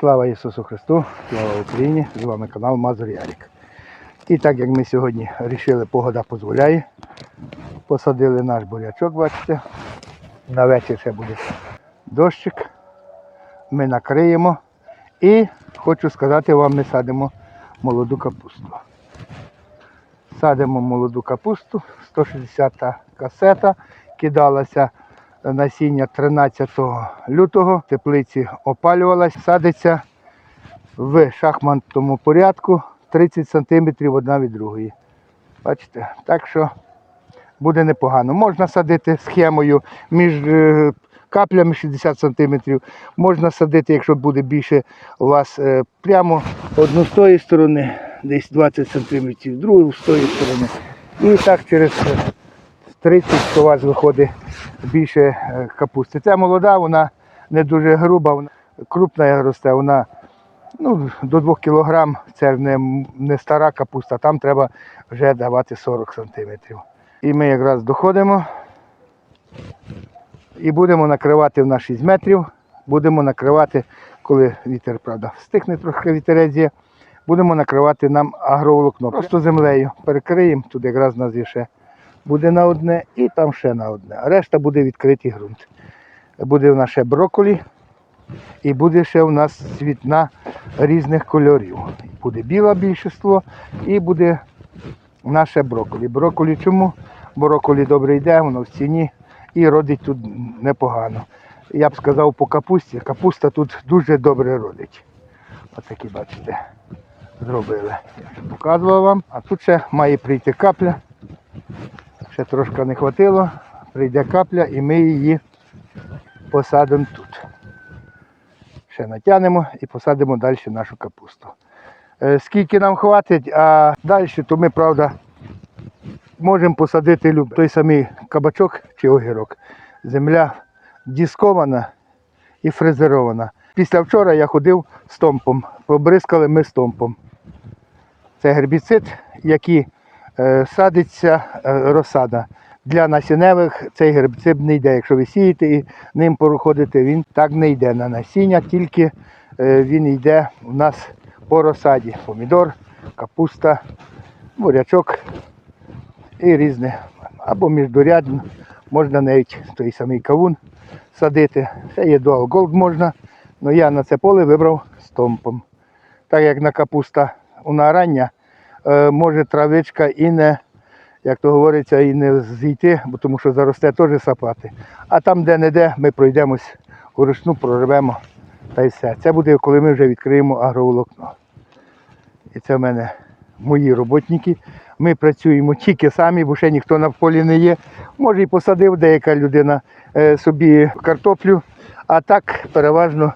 Слава Ісусу Христу, слава Україні! З вами канал Мазур Ярік. І так як ми сьогодні вирішили, погода дозволяє, посадили наш бурячок, бачите. На вечір ще буде дощик. Ми накриємо. І хочу сказати вам, ми садимо молоду капусту. Садимо молоду капусту, 160 касета, кидалася насіння 13 лютого, теплиці опалювалась, садиться в шахматному порядку 30 см одна від другої. Бачите, так що буде непогано. Можна садити схемою між е, каплями 60 см. Можна садити, якщо буде більше у вас е, прямо одну з тої сторони, десь 20 см, другу з тої сторони. І так через е, 30 у вас виходить більше е, капусти. Ця молода, вона не дуже груба, вона крупна росте, вона ну, до 2 кг. Це не, не стара капуста, там треба вже давати 40 см. І ми якраз доходимо і будемо накривати в нас 6 метрів. Будемо накривати, коли вітер, правда, стихне трохи вітерець є, будемо накривати нам агроволокно. Просто землею перекриємо, тут якраз у нас є ще буде на одне і там ще на одне. А решта буде відкритий ґрунт. Буде в нас ще брокколі і буде ще у нас цвітна різних кольорів. Буде біла більшість і буде наше брокколі. Брокколі чому? Брокколі добре йде, воно в ціні і родить тут непогано. Я б сказав по капусті. Капуста тут дуже добре родить. Отакі, бачите, зробили. Я показував вам. А тут ще має прийти капля. Ще трошки не хватило, прийде капля і ми її посадимо тут. Ще натягнемо і посадимо далі нашу капусту. Е, Скільки нам хватить, а далі, то ми, правда, можемо посадити той самий кабачок чи огірок. Земля діскована і фрезерована. Після вчора я ходив стомпом, побризкали ми стомпом. Це гербіцид, який садиться е, розсада. Для насінневих цей гербіцид не йде. Якщо ви сієте і ним проходите, він так не йде на насіння, тільки е, він йде у нас по розсаді. Помідор, капуста, бурячок і різне. Або міждорядно, можна навіть той самий кавун садити. Ще є дуал голд можна, але я на це поле вибрав стомпом. Так як на капуста вона рання, е, може травичка і не, як то говориться, і не зійти, бо тому що заросте теж сапати. А там, де не де, ми пройдемось вручну, прорвемо та й все. Це буде, коли ми вже відкриємо агроволокно. І це в мене мої роботники. Ми працюємо тільки самі, бо ще ніхто на полі не є. Може і посадив деяка людина е, собі картоплю, а так переважно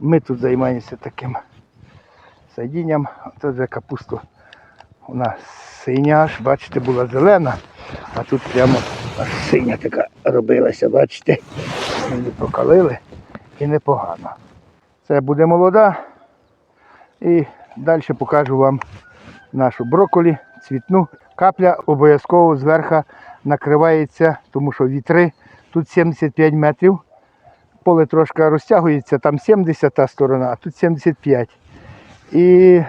ми тут займаємося таким садінням. Це вже капусту нас синя аж, бачите, була зелена, а тут прямо аж синя така робилася, бачите. Її прокалили і непогано. Це буде молода. І далі покажу вам нашу брокколі, цвітну. Капля обов'язково зверху накривається, тому що вітри тут 75 метрів. Поле трошки розтягується, там 70 та сторона, а тут 75. І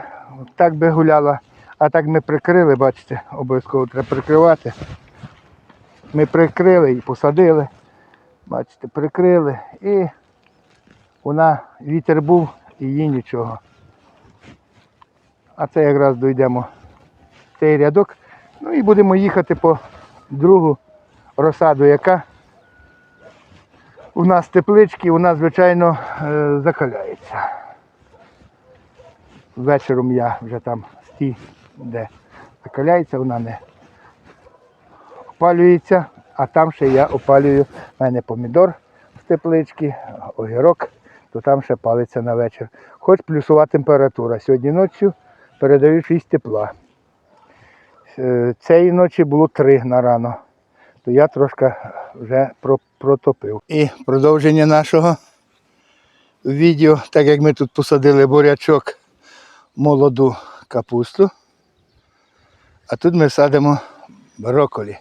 так би гуляла. А так ми прикрили, бачите, обов'язково треба прикривати. Ми прикрили і посадили. Бачите, прикрили і вона, вітер був і їй нічого. А це якраз дійдемо цей рядок. Ну і будемо їхати по другу розсаду, яка у нас теплички, вона, звичайно, е, закаляється. Вечором я вже там стій, де закаляється, вона не опалюється, а там ще я опалюю в мене помідор з теплички, огірок, то там ще палиться на вечір. Хоч плюсова температура. Сьогодні ночі передаю 6 тепла. Е, Цієї ночі було 3 на рано, то я трошки вже протопив. І продовження нашого відео, так як ми тут посадили бурячок, молоду капусту. А тут ми садимо брокколі.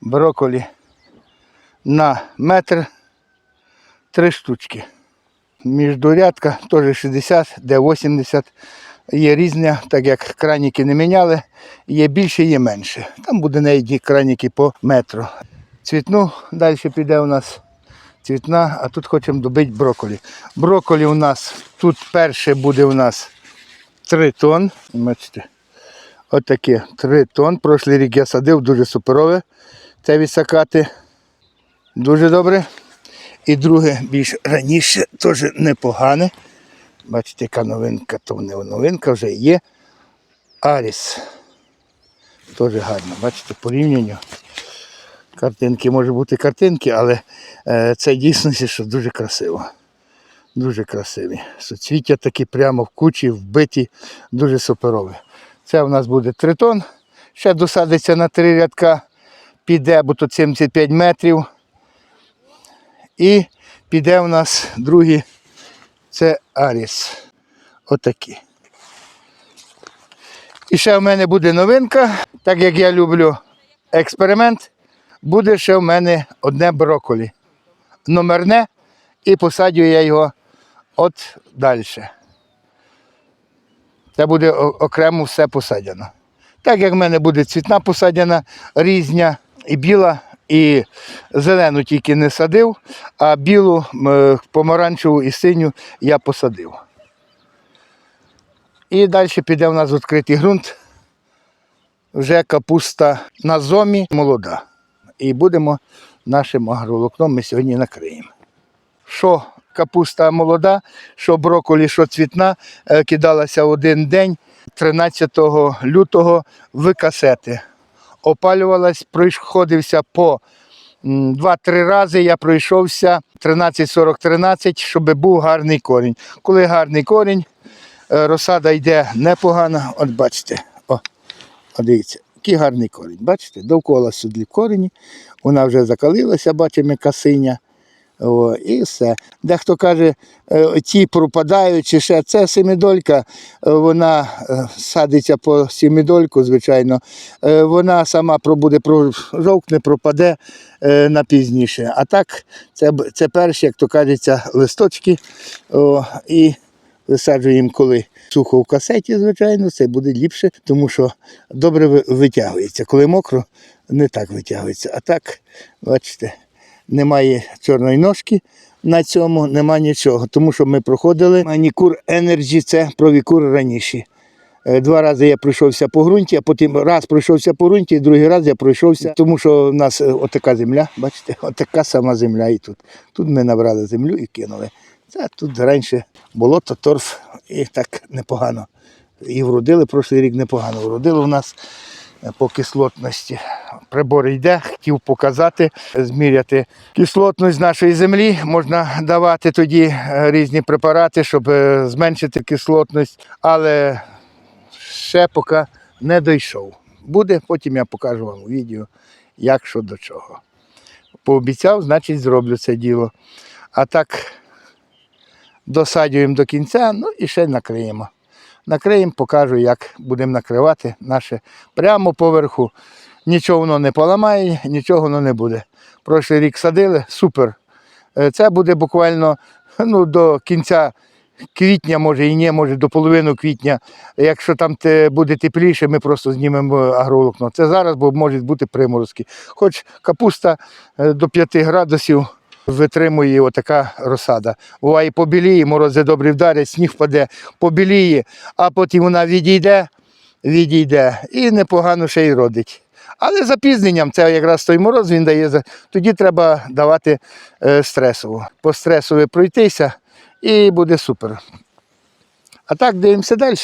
Брокколі на метр три штучки. Міждурядка теж 60, де 80. Є різня, так як краніки не міняли, є більше, є менше. Там буде навіть краніки по метру. Цвітну далі піде у нас цвітна, а тут хочемо добити брокколі. Брокколі у нас тут перше буде у нас 3 тонн. Бачите, отаке 3 тонн. Прошлий рік я садив, дуже суперове. Це відсакати. Дуже добре. І друге, більш раніше, теж непогане. Бачите, яка новинка, то не новинка вже є. Аріс. Теж гарно. Бачите, порівняння. Картинки може бути картинки, але е, це дійсності, що дуже красиво. Дуже красиві. Суцвіття такі прямо в кучі, вбиті, дуже суперові. Це у нас буде тритон. Ще досадиться на три рядка, піде, бо тут 75 метрів. І піде у нас другий, це Аріс. Отакі. І ще в мене буде новинка, так як я люблю експеримент, буде ще в мене одне брокколі. Номерне, і посадю я його от далі. Це буде окремо все посадено. Так як в мене буде цвітна посадена, різня і біла, і зелену тільки не садив, а білу, помаранчеву і синю я посадив. І далі піде у нас відкритий ґрунт. Вже капуста на зомі молода. І будемо нашим агроволокном ми сьогодні накриємо. Що капуста молода, що брокколі, що цвітна, е, кидалася один день 13 лютого в касети. Опалювалась, проходився по 2-3 рази. Я пройшовся 13-40-13, щоб був гарний корінь. Коли гарний корінь, е, розсада йде непогано. От бачите, о, дивіться, який гарний корінь. Бачите, довкола сюди корені, вона вже закалилася, бачимо, яка синя. О, і все. Дехто каже, е, ті пропадають чи ще це семидолька, е, вона е, садиться по семидольку, звичайно. Вона сама пробуде, жовкне, пропаде на пізніше. А так, це, це перші, як то кажеться, листочки. О, і висаджуємо, коли сухо в касеті, звичайно, це буде ліпше, тому що добре витягується. Коли мокро, не так витягується. А так, бачите, немає чорної ножки на цьому, нема нічого. Тому що ми проходили манікур Energy, це провікур раніше. Е, Два рази я пройшовся по ґрунті, а потім раз пройшовся по ґрунті, і другий раз я пройшовся, тому що в нас е, отака земля, бачите, отака сама земля і тут. Тут ми набрали землю і кинули. Це тут раніше болото, торф, і так непогано. І вродили, прошлий рік непогано вродили у нас по кислотності. Прибор йде, хотів показати, зміряти кислотність нашої землі. Можна давати тоді е, різні препарати, щоб е, зменшити кислотність, але ще поки не дійшов. Буде, потім я покажу вам у відео, як що до чого. Пообіцяв, значить зроблю це діло. А так досадюємо до кінця, ну і ще накриємо. Накриємо, покажу, як будемо накривати наше прямо поверху. Нічого воно не поламає, нічого воно не буде. Прошлий рік садили, супер. Е, Це буде буквально ну, до кінця квітня, може і ні, може до половини квітня. Якщо там буде тепліше, ми просто знімемо агроволокно. Це зараз, бо можуть бути приморозки. Хоч капуста е, до 5 градусів витримує отака розсада. Буває побіліє, морози добрі вдарять, сніг впаде, побіліє, а потім вона відійде, відійде і непогано ще й родить. Але запізненням це якраз той мороз він дає. Тоді треба давати е, стресово. По стресові пройтися і буде супер. А так дивимося далі.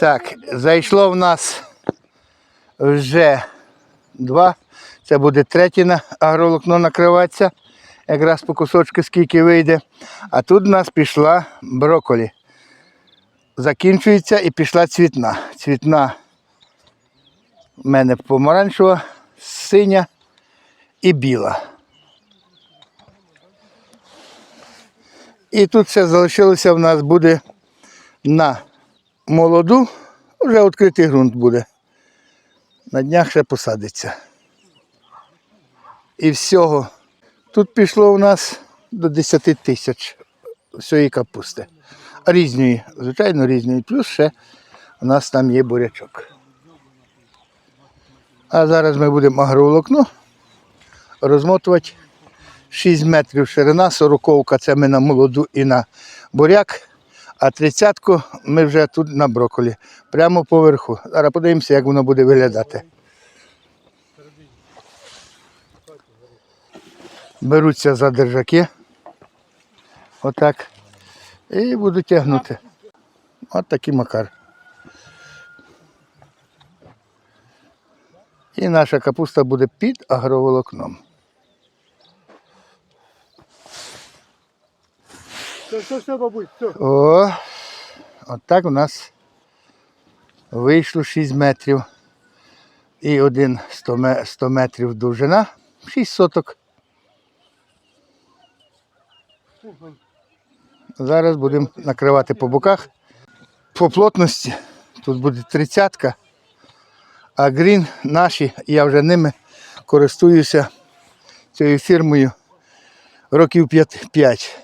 Так, зайшло в нас вже два. Це буде третє на агроволокно накриватися. Якраз по кусочку скільки вийде. А тут в нас пішла брокколі. Закінчується і пішла цвітна. Цвітна в мене помаранчева, синя і біла. І тут ще залишилося в нас буде на молоду, вже відкритий ґрунт буде. На днях ще посадиться. І всього тут пішло у нас до 10 тисяч всієї капусти. Різної, звичайно, різної. Плюс ще у нас там є бурячок. А зараз ми будемо агроволокно розмотувати 6 метрів ширина, 40 це ми на молоду і на буряк, а 30-ку ми вже тут на брокколі, прямо поверху. Зараз подивимося, як воно буде виглядати. Беруться за держаки. Отак. І буду тягнути. От такий макар. І наша капуста буде під агроволокном. Все, все, все, бабусь, все. О, отак у нас вийшло 6 метрів. І один 100, 100 метрів довжина, 6 соток. Зараз будемо накривати по боках. По плотності тут буде тридцятка, а грін наші, я вже ними користуюся цією фірмою років 5.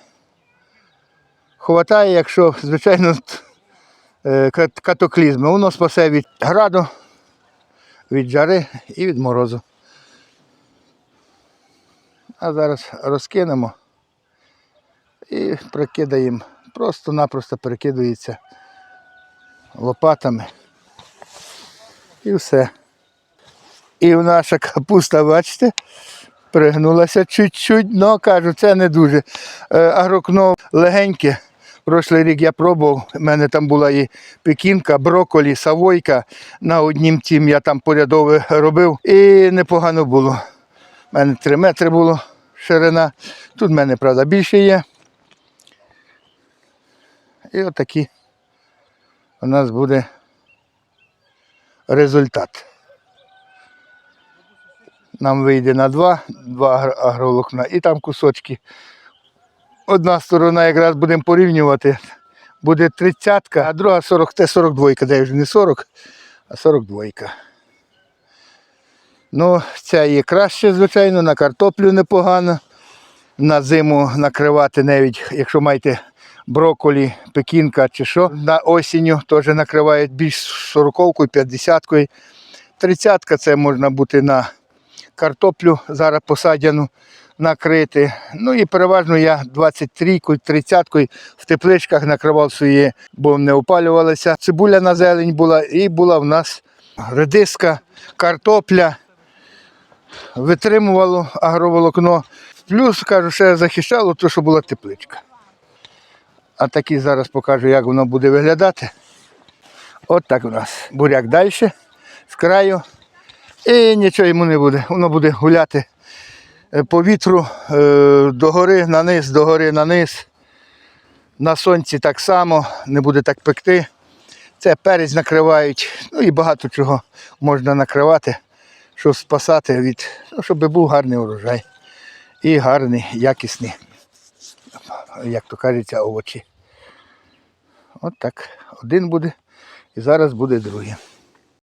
Хватає, якщо, звичайно, е, катаклізми. Воно спасе від граду, від жари і від морозу. А зараз розкинемо і прикидаємо. Просто-напросто перекидується лопатами. І все. І наша капуста, бачите, пригнулася чуть-чуть, але кажу, це не дуже. Е, Агрокно легеньке. Прошлий рік я пробував, у мене там була і пекінка, брокколі, савойка. На однім тім я там порядове робив. І непогано було. У мене 3 метри було ширина. Тут в мене, правда, більше є. І отакий у нас буде результат. Нам вийде на два, два агр- агроволокна і там кусочки. Одна сторона якраз будемо порівнювати. Буде 30, а друга 40, те 42, де вже не 40, а 42. Ну, ця є краще, звичайно, на картоплю непогано. На зиму накривати навіть, якщо маєте брокколі, пекінка чи що, на осінню теж накривають більш 40 50 30 це можна бути на картоплю зараз посадяну накрити. Ну і переважно я 23 30 в тепличках накривав свої, бо не опалювалися. Цибуля на зелень була і була в нас редиска, картопля. Витримувало агроволокно. Плюс, кажу, ще захищало, то, що була тепличка. А такі зараз покажу, як воно буде виглядати. От так у нас. Буряк далі, з краю. І нічого йому не буде. Воно буде гуляти е, по вітру е, догори на низ, догори на низ. На сонці так само, не буде так пекти. Це перець накривають, ну і багато чого можна накривати, щоб спасати від, ну, щоб був гарний урожай. І гарний, якісний, як то кажеться, овочі. От так. Один буде і зараз буде другий.